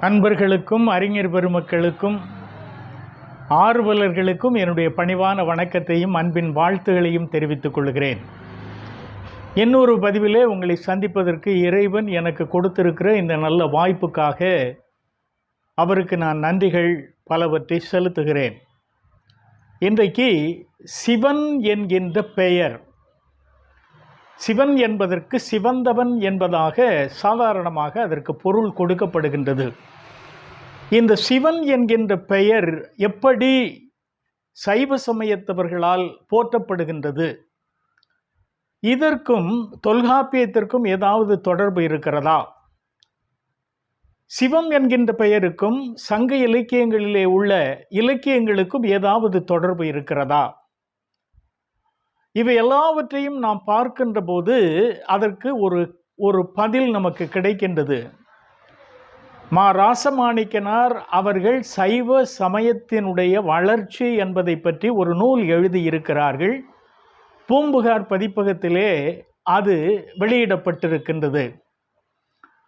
அன்பர்களுக்கும் அறிஞர் பெருமக்களுக்கும் ஆர்வலர்களுக்கும் என்னுடைய பணிவான வணக்கத்தையும் அன்பின் வாழ்த்துகளையும் தெரிவித்துக் கொள்கிறேன். இன்னொரு பதிவிலே உங்களை சந்திப்பதற்கு இறைவன் எனக்கு கொடுத்திருக்கிற இந்த நல்ல வாய்ப்புக்காக அவருக்கு நான் நன்றிகள் பலவற்றை செலுத்துகிறேன். இன்றைக்கு சிவன் என்கின்ற பெயர் சிவன் என்பதற்கு சிவந்தவன் என்பதாக சாதாரணமாக அதற்கு பொருள் கொடுக்கப்படுகின்றது. இந்த சிவன் என்கின்ற பெயர் எப்படி சைவ சமயத்தவர்களால் போற்றப்படுகின்றது? இதற்கும் தொல்காப்பியத்திற்கும் ஏதாவது தொடர்பு இருக்கிறதா? சிவம் என்கின்ற பெயருக்கும் சங்க இலக்கியங்களிலே உள்ள இலக்கியங்களுக்கும் ஏதாவது தொடர்பு இருக்கிறதா? இவை எல்லாவற்றையும் நாம் பார்க்கின்ற போது அதற்கு ஒரு ஒரு பதில் நமக்கு கிடைக்கின்றது. மா ராசமாணிக்கனார் அவர்கள் சைவ சமயத்தினுடைய வளர்ச்சி என்பதை பற்றி ஒரு நூல் எழுதியிருக்கிறார்கள். பூம்புகார் பதிப்பகத்திலே அது வெளியிடப்பட்டிருக்கின்றது.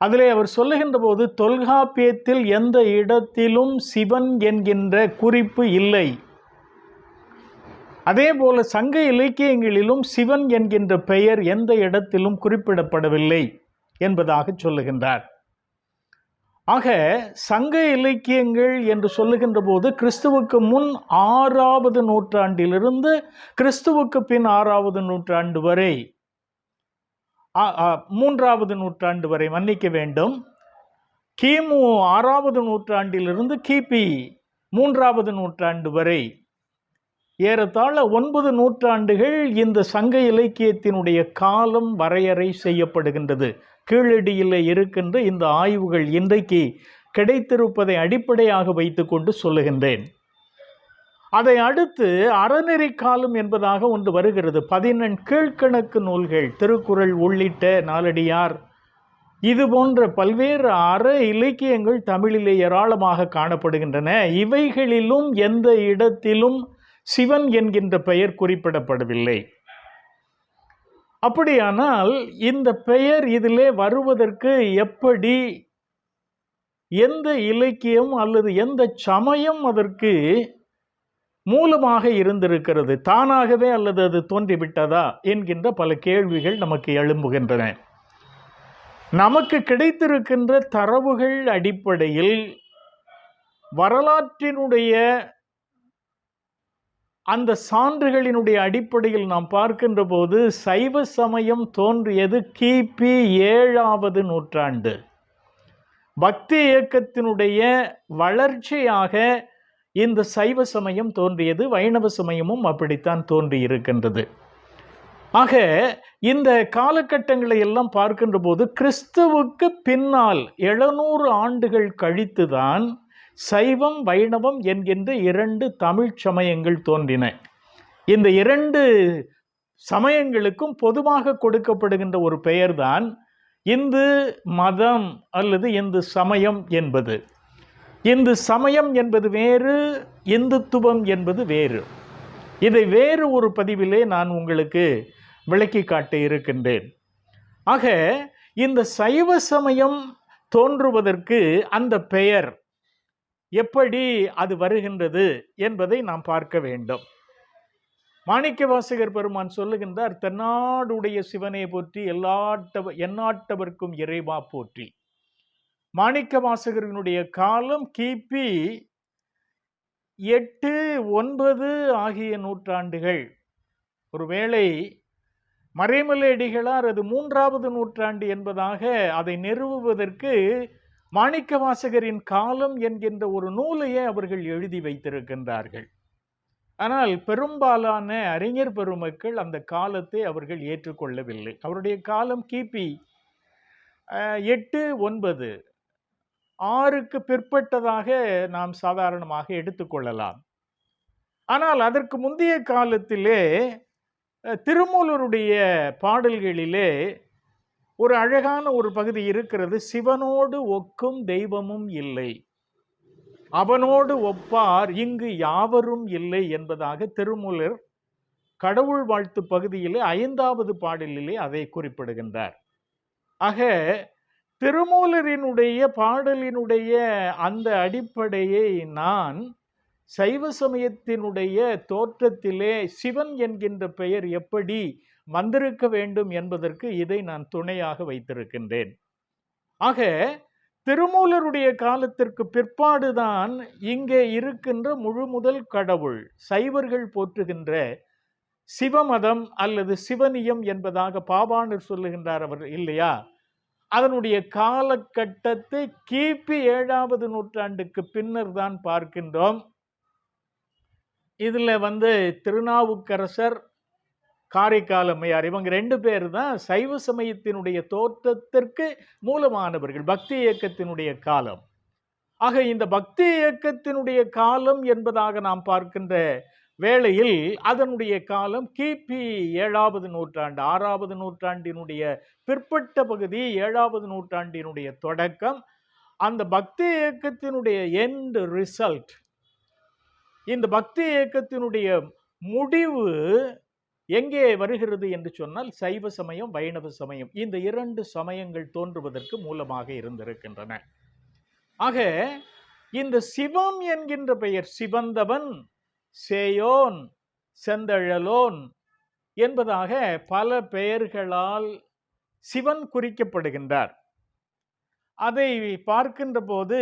அதிலே அவர் சொல்லுகின்ற போது தொல்காப்பியத்தில் எந்த இடத்திலும் சிவன் என்கின்ற குறிப்பு இல்லை. அதே போல சங்க இலக்கியங்களிலும் சிவன் என்கின்ற பெயர் எந்த இடத்திலும் குறிப்பிடப்படவில்லை என்பதாக சொல்லுகின்றார். ஆக சங்க இலக்கியங்கள் என்று சொல்லுகின்ற போது கிறிஸ்துவுக்கு முன் ஆறாவது நூற்றாண்டிலிருந்து கிறிஸ்துவுக்கு பின் ஆறாவது நூற்றாண்டு வரை மூன்றாவது நூற்றாண்டு வரை மன்னிக்க வேண்டும். கிமு ஆறாவது நூற்றாண்டிலிருந்து கிபி மூன்றாவது நூற்றாண்டு வரை ஏறத்தாழ ஒன்பது நூற்றாண்டுகள் இந்த சங்க இலக்கியத்தினுடைய காலம் வரையறை செய்யப்படுகின்றது. கீழடியில் இருக்கின்ற இந்த ஆய்வுகள் இன்றைக்கு கிடைத்திருப்பதை அடிப்படையாக வைத்துக்கொண்டு சொல்லுகின்றேன். அதை அடுத்து அறநெறி காலம் என்பதாக ஒன்று வருகிறது. பதினெண் கீழ்கணக்கு நூல்கள் திருக்குறள் உள்ளிட்ட நாலடியார் இது போன்ற பல்வேறு அற இலக்கியங்கள் தமிழிலே ஏராளமாக காணப்படுகின்றன. இவைகளிலும் எந்த இடத்திலும் சிவன் என்கின்ற பெயர் குறிப்பிடப்படவில்லை. அப்படியானால் இந்த பெயர் இதிலே வருவதற்கு எப்படி எந்த இலக்கியம் அல்லது எந்த சமயம் அதற்கு மூலமாக இருந்திருக்கிறது? தானாகவே அல்லது அது தோன்றிவிட்டதா? என்கின்ற பல கேள்விகள் நமக்கு எழும்புகின்றன. நமக்கு கிடைத்திருக்கின்ற தரவுகள் அடிப்படையில் வரலாற்றினுடைய அந்த சான்றுகளினுடைய அடிப்படையில் நாம் பார்க்கின்ற போது சைவ சமயம் தோன்றியது கிபி ஏழாவது நூற்றாண்டு. பக்தி இயக்கத்தினுடைய வளர்ச்சியாக இந்த சைவ சமயம் தோன்றியது வைணவ சமயமும் அப்படித்தான் தோன்றி இருக்கின்றது ஆக இந்த காலகட்டங்களை எல்லாம் பார்க்கின்ற போது கிறிஸ்துவுக்கு பின்னால் எழுநூறு ஆண்டுகள் கழித்துதான் சைவம் வைணவம் என்கின்ற இரண்டு தமிழ் சமயங்கள் தோன்றின. இந்த இரண்டு சமயங்களுக்கும் பொதுவாக கொடுக்கப்படுகின்ற ஒரு பெயர்தான் இந்து மதம் அல்லது இந்து சமயம் என்பது. இந்து சமயம் என்பது வேறு இந்துத்துவம் என்பது வேறு. இதை வேறு ஒரு பதிவிலே நான் உங்களுக்கு விளக்கி காட்ட இருக்கின்றேன். ஆக இந்த சைவ சமயம் தோன்றுவதற்கு அந்த பெயர் எப்படி அது வருகின்றது என்பதை நாம் பார்க்க வேண்டும். மாணிக்க வாசகர் பெருமான் சொல்லுகின்றார் தென்னாடுடைய சிவனை போற்றி எல்லாட்ட எந்நாட்டவர்க்கும் இறைவா போற்றி. மாணிக்க வாசகர்களுடைய காலம் கிபி எட்டு ஒன்பது ஆகிய நூற்றாண்டுகள். ஒருவேளை மறைமலையடிகளார் அது மூன்றாவது நூற்றாண்டு என்பதாக அதை நிறுவுவதற்கு மாணிக்க வாசகரின் காலம் என்கின்ற ஒரு நூலையே அவர்கள் எழுதி வைத்திருக்கின்றார்கள். ஆனால் பெரும்பாலான அறிஞர் பெருமக்கள் அந்த காலத்தை அவர்கள் ஏற்றுக்கொள்ளவில்லை. அவருடைய காலம் கிபி எட்டு ஒன்பது ஆறுக்கு பிற்பட்டதாக நாம் சாதாரணமாக எடுத்துக்கொள்ளலாம் ஆனால் அதற்கு முந்தைய காலத்திலே திருமூலருடைய பாடல்களிலே ஒரு அழகான ஒரு பகுதி இருக்கிறது. சிவனோடு ஒக்கும் தெய்வமும் இல்லை. அவனோடு ஒப்பார் இங்கு யாவரும் இல்லை என்பதாக திருமூலர் கடவுள் வாழ்த்து பகுதியிலே ஐந்தாவது பாடலிலே அதை குறிப்பிடுகின்றார். ஆக திருமூலரினுடைய பாடலினுடைய அந்த அடிப்படையை நான் சைவ சமயத்தினுடைய தோற்றத்திலே சிவன் என்கின்ற பெயர் எப்படி வந்திருக்க வேண்டும் என்பதற்கு இதை நான் துணையாக வைத்திருக்கின்றேன். ஆக திருமூலருடைய காலத்திற்கு பிற்பாடுதான் இங்கே இருக்கின்ற முழு முதல் கடவுள் சைவர்கள் போற்றுகின்ற சிவமதம் அல்லது சிவனியம் என்பதாக பாபாணர் சொல்லுகின்றார் அவர் இல்லையா? அதனுடைய காலகட்டத்தை கிபி ஏழாவது நூற்றாண்டுக்கு பின்னர் தான் பார்க்கின்றோம். இதில் வந்து திருநாவுக்கரசர் காரைக்கால் அம்மையார் இவங்க ரெண்டு பேர் தான் சைவ சமயத்தினுடைய தோற்றத்திற்கு மூலமானவர்கள் பக்தி இயக்கத்தினுடைய காலம். ஆக இந்த பக்தி இயக்கத்தினுடைய காலம் என்பதாக நாம் பார்க்கின்ற வேளையில் அதனுடைய காலம் கிபி ஏழாவது நூற்றாண்டு ஆறாவது நூற்றாண்டினுடைய பிற்பட்ட பகுதி ஏழாவது நூற்றாண்டினுடைய தொடக்கம். அந்த பக்தி இயக்கத்தினுடைய எண்ட் ரிசல்ட் இந்த பக்தி இயக்கத்தினுடைய முடிவு எங்கே வருகிறது என்று சொன்னால் சைவ சமயம் வைணவ சமயம் இந்த இரண்டு சமயங்கள் தோன்றுவதற்கு மூலமாக இருந்திருக்கின்றன. ஆக இந்த சிவம் என்கின்ற பெயர் சிவந்தவன் சேயோன் செந்தழலோன் என்பதாக பல பெயர்களால் சிவன் குறிக்கப்படுகின்றார். அதை பார்க்கின்ற போது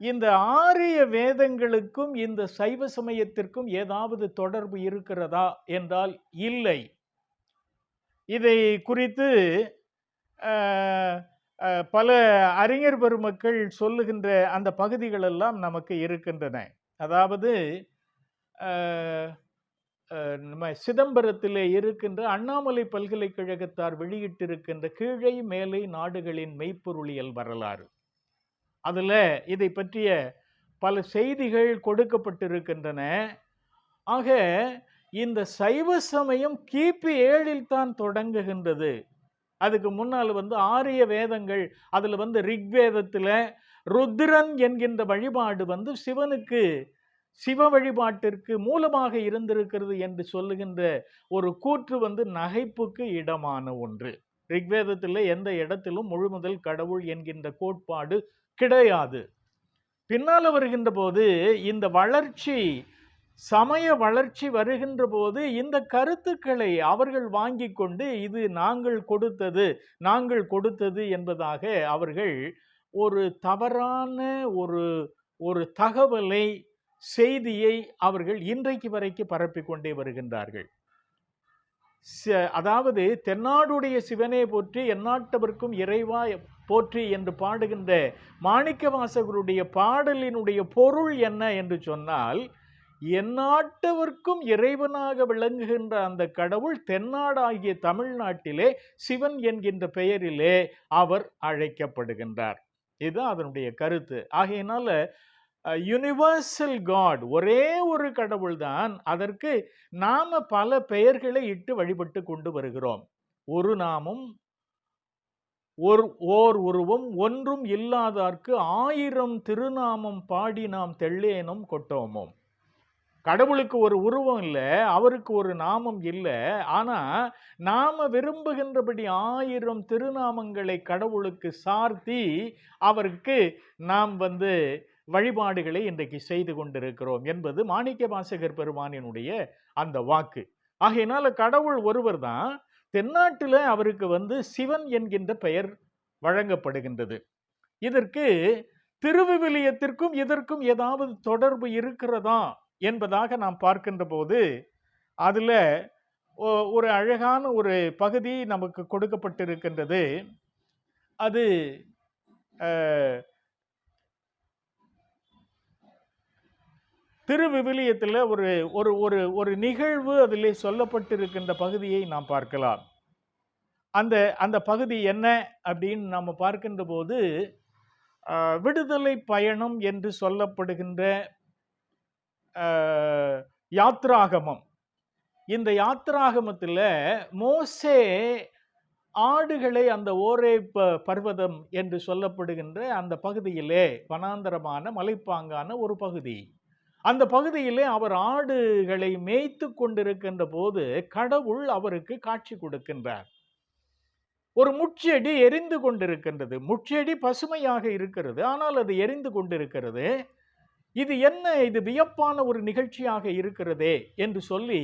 இந்த ஆரிய வேதங்களுக்கும் இந்த சைவ சமயத்திற்கும் ஏதாவது தொடர்பு இருக்கிறதா என்றால் இல்லை. இதை குறித்து பல அறிஞர் பெருமக்கள் சொல்லுகின்ற அந்த பகுதிகளெல்லாம் நமக்கு இருக்கின்றன. அதாவது நம்ம சிதம்பரத்திலே இருக்கின்ற அண்ணாமலை பல்கலைக்கழகத்தார் வெளியிட்டிருக்கின்ற கீழை மேலை நாடுகளின் மெய்ப்பொருளியல் வரலாறு. அதில் இதை பற்றிய பல செய்திகள் கொடுக்கப்பட்டிருக்கின்றன. ஆக இந்த சைவ சமயம் கிபி ஏழில் தான் தொடங்குகின்றது. அதுக்கு முன்னால் வந்து ஆரிய வேதங்கள் அதில் வந்து ரிக்வேதத்தில் ருத்ரன் என்கின்ற வழிபாடு வந்து சிவனுக்கு சிவ வழிபாட்டிற்கு மூலமாக இருந்திருக்கிறது என்று சொல்லுகின்ற ஒரு கூற்று வந்து நகைப்புக்கு இடமான ஒன்று. ரிக்வேதத்தில் எந்த இடத்திலும் முழுமுதல் கடவுள் என்கின்ற கோட்பாடு கிடையாது. பின்னால் வருகின்ற போது இந்த வளர்ச்சி சமய வளர்ச்சி வருகின்ற போது இந்த கருத்துக்களை அவர்கள் வாங்கி கொண்டு இது நாங்கள் கொடுத்தது நாங்கள் கொடுத்தது என்பதாக அவர்கள் ஒரு தவறான ஒரு ஒரு தகவலை செய்தியை அவர்கள் இன்றைக்கு வரைக்கும் பரப்பிக் கொண்டே வருகின்றார்கள். அதாவது தென்னாடுடைய சிவனே போற்றி எந்நாட்டவர்க்கும் இறைவா போற்றி என்று பாடுகின்ற மாணிக்க வாசகருடைய பாடலினுடைய பொருள் என்ன என்று சொன்னால் எந்நாட்டவர்க்கும் இறைவனாக விளங்குகின்ற அந்த கடவுள் தென்னாடாகிய தமிழ்நாட்டிலே சிவன் என்கின்ற பெயரிலே அவர் அழைக்கப்படுகின்றார். இதுதான் அதனுடைய கருத்து. ஆகையினால யுனிவர்சல் காட் ஒரே ஒரு கடவுள் தான் அதற்கு நாம் பல பெயர்களை இட்டு வழிபட்டு கொண்டு வருகிறோம். ஒரு நாமம் ஒரு ஓர் உருவம் ஒன்றும் இல்லாதார்க்கு ஆயிரம் திருநாமம் பாடி நாம் தெள்ளேனும் கொட்டோமோம் கடவுளுக்கு ஒரு உருவம் இல்லை அவருக்கு ஒரு நாமம் இல்லை. ஆனால் நாம் விரும்புகின்றபடி ஆயிரம் திருநாமங்களை கடவுளுக்கு சார்த்தி அவருக்கு நாம் வந்து வழிபாடுகளை இன்றைக்கு செய்து கொண்டிருக்கிறோம் என்பது மாணிக்க வாசகர் பெருமானினுடைய அந்த வாக்கு. ஆகையினால கடவுள் ஒருவர் தான் தென்னாட்டில் அவருக்கு வந்து சிவன் என்கின்ற பெயர் வழங்கப்படுகின்றது. இதற்கு திருவிவிலியத்திற்கும் இதற்கும் ஏதாவது தொடர்பு இருக்கிறதா என்பதாக நாம் பார்க்கின்ற போது அதில் ஒ- ஒரு அழகான ஒரு பகுதி நமக்கு கொடுக்கப்பட்டிருக்கின்றது. அது திருவிவிலியத்தில் ஒரு ஒரு ஒரு ஒரு நிகழ்வு அதிலே சொல்லப்பட்டிருக்கின்ற பகுதியை நாம் பார்க்கலாம். அந்த அந்த பகுதி என்ன அப்படின்னு நாம் பார்க்கின்ற போது விடுதலை பயணம் என்று சொல்லப்படுகின்ற யாத்ராகமம். இந்த யாத்ராகமத்தில் மோசே ஆடுகளை அந்த ஓரே ப- பர்வதம் என்று சொல்லப்படுகின்ற அந்த பகுதியிலே வனாந்தரமான மலைப்பாங்கான ஒரு பகுதி. அந்த பகுதியிலே அவர் ஆடுகளை மேய்த்து கொண்டிருக்கின்ற போது கடவுள் அவருக்கு காட்சி கொடுக்கின்றார். ஒரு முச்செடி எரிந்து கொண்டிருக்கின்றது. முச்செடி பசுமையாக இருக்கிறது. ஆனால் அது எரிந்து கொண்டிருக்கிறது. இது என்ன? இது வியப்பான ஒரு நிகழ்ச்சியாக இருக்கிறதே என்று சொல்லி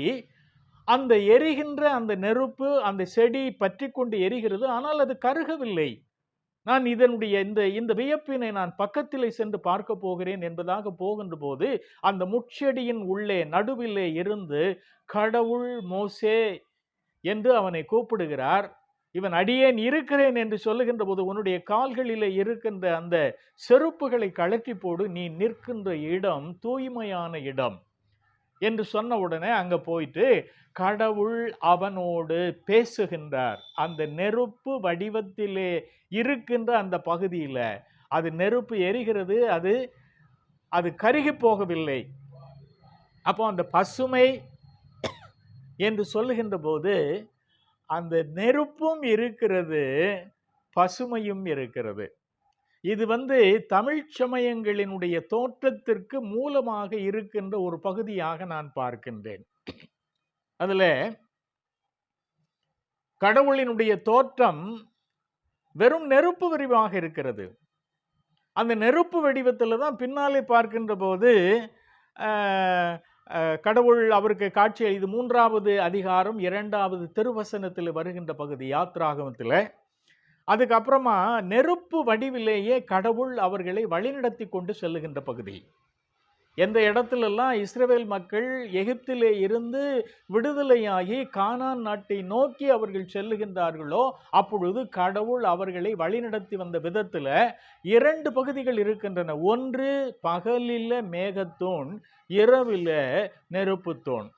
அந்த எரிகின்ற அந்த நெருப்பு அந்த செடி பற்றி கொண்டு எரிகிறது. ஆனால் அது கருகவில்லை. நான் இதனுடைய இந்த இந்த வியப்பினை நான் பக்கத்திலே சென்று பார்க்க போகிறேன் என்பதாக போகின்ற போது அந்த முட்செடியின் உள்ளே நடுவிலே இருந்து கடவுள் மோசே என்று அவனை கூப்பிடுகிறார். இவன் அடியேன் இருக்கிறேன் என்று சொல்லுகின்ற போது உன்னுடைய கால்களிலே இருக்கின்ற அந்த செருப்புகளை கழற்றி போடு. நீ நிற்கின்ற இடம் தூய்மையான இடம். என்று சொன்ன உடனே அங்கே போயிட்டு கடவுள் அவனோடு பேசுகின்றார். அந்த நெருப்பு வடிவத்திலே இருக்கின்ற அந்த பகுதியில் அது நெருப்பு எரிகிறது அது அது கருகி போகவில்லை. அப்போ அந்த பசுமை என்று சொல்லுகின்ற போது அந்த நெருப்பும் இருக்கிறது பசுமையும் இருக்கிறது. இது வந்து தமிழ் சமயங்களினுடைய தோற்றத்திற்கு மூலமாக இருக்கின்ற ஒரு பகுதியாக நான் பார்க்கின்றேன். அதில் கடவுளினுடைய தோற்றம் வெறும் நெருப்பு வடிவாக இருக்கிறது. அந்த நெருப்பு வடிவத்தில் தான் பின்னாலே பார்க்கின்ற போது கடவுள் அவருக்கு காட்சி இது மூன்றாவது அதிகாரம் இரண்டாவது திருவசனத்தில் வருகின்ற பகுதி யாத்ராகமத்தில் அதுக்கப்புறமா நெருப்பு வடிவிலேயே கடவுள் அவர்களை வழிநடத்தி கொண்டு செல்லுகின்ற பகுதி. எந்த இடத்துலலாம் இஸ்ரேல் மக்கள் எகிப்திலே இருந்து விடுதலையாகி கானான் நாட்டை நோக்கி அவர்கள் செல்லுகின்றார்களோ அப்பொழுது கடவுள் அவர்களை வழிநடத்தி வந்த விதத்தில் இரண்டு பகுதிகள் இருக்கின்றன. ஒன்று பகலில் மேகத்தூண் இரவில் நெருப்புத்தூண்.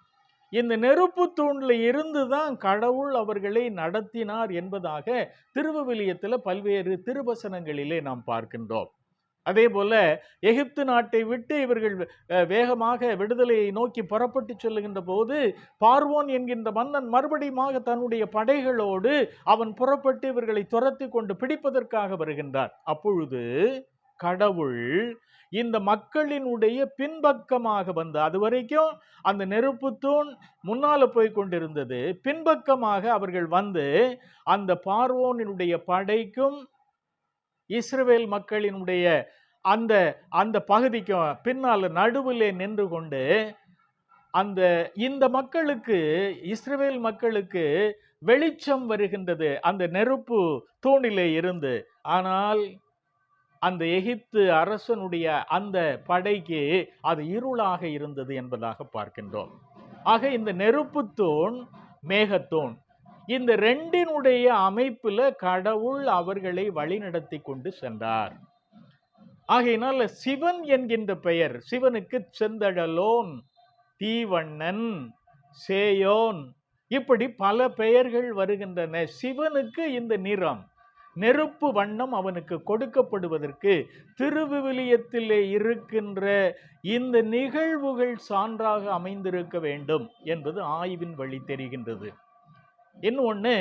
இந்த நெருப்பு தூணில் இருந்து தான் கடவுள் அவர்களை நடத்தினார் என்பதாக திருவவிலியத்தில் பல்வேறு திருவசனங்களிலே நாம் பார்க்கின்றோம். அதே போல எகிப்து நாட்டை விட்டு இவர்கள் வேகமாக விடுதலையை நோக்கி புறப்பட்டு செல்லுகின்ற போது பார்வோன் என்கின்ற மன்னன் மறுபடியுமாக தன்னுடைய படைகளோடு அவன் புறப்பட்டு இவர்களை துரத்தி கொண்டு பிடிப்பதற்காக வருகின்றார் அப்பொழுது கடவுள் இந்த மக்களினுடைய பின்பக்கமாக வந்து அது வரைக்கும் அந்த நெருப்புத்தூண் முன்னால போய் கொண்டிருந்தது பின்பக்கமாக அவர்கள் வந்து அந்த பார்வோனினுடைய படைக்கும் இஸ்ரேல் மக்களினுடைய அந்த அந்த பகுதிக்கும் பின்னால் நடுவிலே நின்று கொண்டு அந்த இந்த மக்களுக்கு இஸ்ரேல் மக்களுக்கு வெளிச்சம் வருகின்றது. அந்த நெருப்பு தூணிலே இருந்து. ஆனால் அந்த எகிப்து அரசனுடைய அந்த படைக்கு அது இருளாக இருந்தது என்பதாக பார்க்கின்றோம். ஆக இந்த நெருப்புத்தூண் மேகத்தூண் இந்த ரெண்டினுடைய அமைப்பில் கடவுள் அவர்களை வழிநடத்தி கொண்டு சென்றார். ஆகையினால சிவன் என்கின்ற பெயர் சிவனுக்கு செந்தழலோன் தீவண்ணன் சேயோன் இப்படி பல பெயர்கள் வருகின்றன. சிவனுக்கு இந்த நிறம் நெருப்பு வண்ணம் அவனுக்கு கொடுக்கப்படுவதற்கு திருவிவிலியத்திலே இருக்கின்ற இந்த நிகழ்வுகள் சான்றாக அமைந்திருக்க வேண்டும் என்பது ஆய்வின் வழி தெரிகின்றது. இன்னொன்று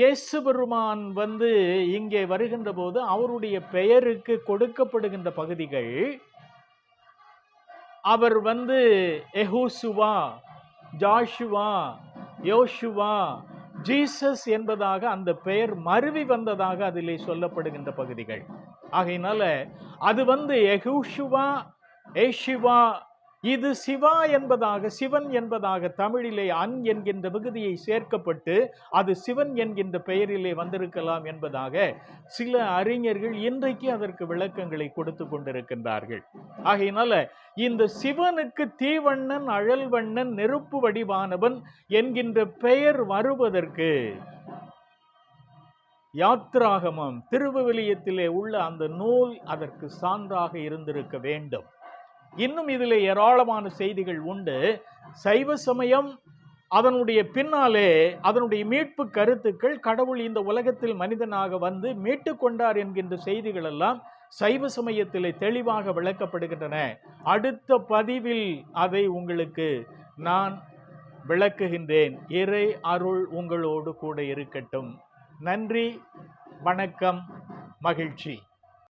இயேசு பெருமான் வந்து இங்கே வருகின்ற போது அவருடைய பெயருக்கு கொடுக்கப்படுகின்ற பகுதிகள் அவர் வந்து எஹூசுவா ஜாஷுவா யோஷுவா ஜீசஸ் என்பதாக அந்த பெயர் மருவி வந்ததாக அதிலே சொல்லப்படுகின்ற பகுதிகள். ஆகையினால அது வந்து எஹூஷுவா ஏஷிவா இது சிவா என்பதாக சிவன் என்பதாக தமிழிலே அன் என்கின்ற விகுதியை சேர்க்கப்பட்டு அது சிவன் என்கின்ற பெயரிலே வந்திருக்கலாம் என்பதாக சில அறிஞர்கள் இன்றைக்கு அதற்கு விளக்கங்களை கொடுத்து கொண்டிருக்கின்றார்கள். ஆகையினால இந்த சிவனுக்கு தீவண்ணன் அழல்வண்ணன் நெருப்பு வடிவானவன் என்கின்ற பெயர் வருவதற்கு யாத்ராகமம் திருவிவிலியத்திலே உள்ள அந்த நூல் அதற்கு சான்றாக இருந்திருக்க வேண்டும். இன்னும் இதில் ஏராளமான செய்திகள் உண்டு. சைவ சமயம் அதனுடைய பின்னாலே அதனுடைய மீட்பு கருத்துக்கள் கடவுள் இந்த உலகத்தில் மனிதனாக வந்து மீட்டு கொண்டார் என்கின்ற செய்திகள் எல்லாம் சைவ சமயத்திலே தெளிவாக விளக்கப்படுகின்றன. அடுத்த பதிவில் அதை உங்களுக்கு நான் விளக்குகின்றேன். இறை அருள் உங்களோடு கூட இருக்கட்டும். நன்றி வணக்கம் மகிழ்ச்சி.